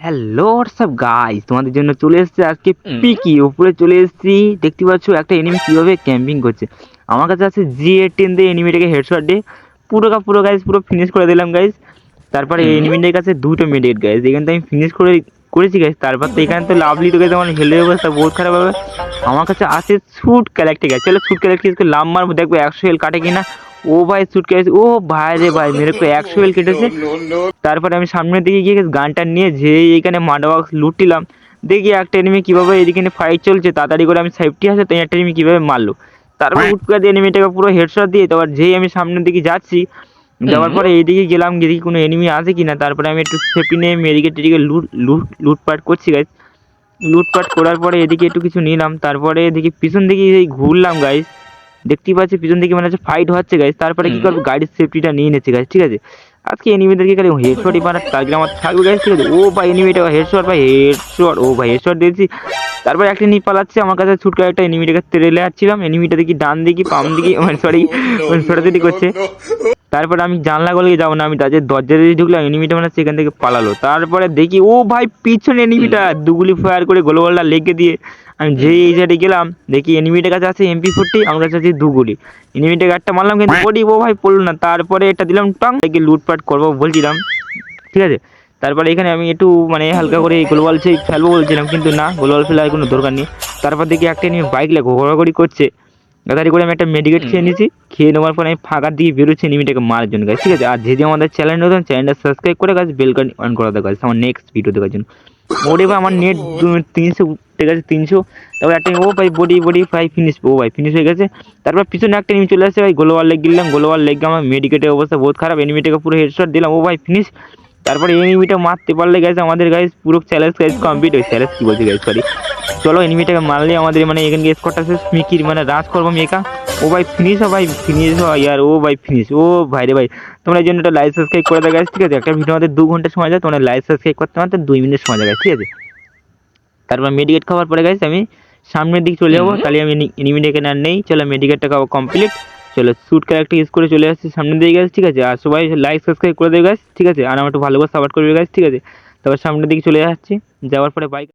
Hello WhatsApp guys তোমাদের জন্য চলে এসেছে আজকে পিকি উপরে চলে এসেছি। দেখতে পাচ্ছ একটা এনিমি কীভাবে ক্যাম্পিং করছে। আমার কাছে আছে জি এইটিন দিয়ে এনিমিটাকে হেডশট দিয়ে। পুরো কা পুরো গাইস পুরো ফিনিশ করে দিলাম গাইস তারপরে এনিমিটার কাছে দুটো মিনিট গাইস এখান তো আমি ফিনিশ করে করেছি গাইস তারপর তো এখানে তো লাভলি তো গাইস আমার হেলে অবস্থা বহুত খারাপ হবে। আমার কাছে আছে স্যুট ক্যারেক্টার গাইস চলো স্যুট ক্যারেক্টার লাভ মারবো দেখব একশো হেল কাটে কিনা। ও ভাই ক্যারেক্টার ও ভাই রে ভাই, মেরে তো একশো হেল কেটেছে। তারপরে আমি সামনের দিকে গিয়ে গানটা নিয়ে যে এইখানে মাডবক্স লুটিলাম দেখি একটা এনিমি কীভাবে এদিকে ফাইট চলছে, তাড়াতাড়ি করে আমি সেফটি আছে তো একটা এনিমি কীভাবে মারলো। তারপর উৎকা দিয়ে এনিমিটাকে পুরো হেডশট দিয়ে, তারপর যেই আমি সামনের দিকে যাচ্ছি, যাওয়ার পরে এইদিকে গেলাম দেখি কোনো এনিমি আছে কি না তারপরে আমি একটু সেফটি নিয়ে মেডিকেট টেডিকে লুট লুট লুটপাট করছি গাইজ লুটপাট করার পরে এদিকে একটু কিছু নিলাম, তারপরে এদিকে পিছন দিকে ঘুরলাম গাইজ দেখতেই পাচ্ছি পিছন দিকে মানে হচ্ছে ফাইট হচ্ছে গাইজ তারপরে কি করব? গাড়ির সেফটিটা নিয়ে নিচ্ছে গাইজ ঠিক আছে? আজকে এনিমিদেরকে খালি হেডশটই মারার টার্গেট আমার থাকবে গাইজ ঠিক আছে? ও ভাই এনিমিটা হেডশট ভাই হেডশট ও ভাই হেডশট দিয়েছি। তারপর একটা নিয়ে পালাচ্ছে, আমার কাছে ছুটকা একটা এনিমিটাকে তেলে যাচ্ছিলাম এনিমিটা দেখি ডান দিকে, বাম দিকে মানে সরি ছোটাছুটি করছে। তারপরে আমি জানলা গলে যাব না, আমি তাদের দরজা দিয়ে ঢুকলাম এনিমিটা মানে সেখান থেকে পালালো। তারপরে দেখি, ও ভাই, পিছনে এনিমিটা দুগুলি ফায়ার করে গোলওয়ালটা লেগে দিয়ে আমি যেই এই সাইডে গেলাম, দেখি এনিমিটার কাছে আছে এমপি ফোরটি আমার কাছে আছে দুগুলি। এনিমিটাকে একটা মারলাম, কিন্তু ও ভাই পড়ল না। তারপরে এটা দিলাম, টং দেখি লুটপাট করব বলছিলাম, ঠিক আছে? তারপরে এখানে আমি একটু মানে হালকা করে গোলওয়াল সেই ফেলব বলছিলাম, কিন্তু না গোলওয়াল ফেলার কোনো দরকার নেই। তারপর দেখি একটা নিয়ে বাইক লাগে ঘোরাঘুরি করছে। তাড়াতাড়ি করে আমি একটা মেডিকেট খেয়ে নিয়েছি খেয়ে নেওয়ার পরে আমি ফাঁকা দিয়ে বেরোচ্ছি নিমিটাকে মারার জন্য গাছ ঠিক আছে? আর যদি আমাদের চ্যানেল নতুন চ্যানেলটা সাবস্ক্রাইব করে গাছ বেলকন অন করা দেওয়া গাছ আমার নেক্সট ভিডিও দেখার জন্য। ওরে ভাই আমার নেট তিনশো, ঠিক আছে, তিনশো। তারপর একটা ও ভাই বডি বডি ভাই ফিনিশ ও ভাই ফিনিশ হয়ে গেছে। তারপর পিছনে একটা নিয়ে চলে আসছে, ভাই গোলোয়াল লেগ গেলাম গোলোয়াল লেগ আমার মেডিকেটের অবস্থা বহুত খারাপ এনিমিটাকে পুরো হেডশট দিলাম, ও ভাই ফিনিশ তারপরে এনিমিটা মারতে পারলে গেছে আমাদের গাইজ পুরো চ্যালেঞ্জ গাইজ কমপ্লিট হয়েছে চ্যালেঞ্জ কী বলছি গাইজ সরি চলো এনিমিটাকে মারলে আমাদের মানে এখানে স্কোরটা শেষ মিকির মানে রাজ করব মেকা ও ভাই ফিনিশ ভাই ফিনিশ হয় আর ও ভাই ফিনিশ ও ভাই রে ভাই। তোমরা এই জন্য একটা লাইক সাবস্ক্রাইব করে দেওয়া ঠিক আছে? একটা ভিডিও আমাদের দু ঘণ্টা সময় যায় তোমরা লাইক সাবস্ক্রাইব করতে আমাদের দুই মিনিট সময় যায় ঠিক আছে? তারপর মেডিকেট খাওয়ার পরে গেছে আমি সামনের দিক চলে যাব তাহলে আমি এনিমিটা এখানে আর নেই চলো মেডিকেটটা খাব কমপ্লিট চলো স্যুট ক্যারেক্টার ইউজ করে চলে আসছি সামনের দিকে গেছে ঠিক আছে? আর সবাই লাইক সাবস্ক্রাইব করে দেবে গাছ ঠিক আছে? আর আমার একটু ভালো করে সাপোর্ট করবে গাছ ঠিক আছে? তারপর সামনের দিকে চলে যাচ্ছি, যাওয়ার পরে বাইক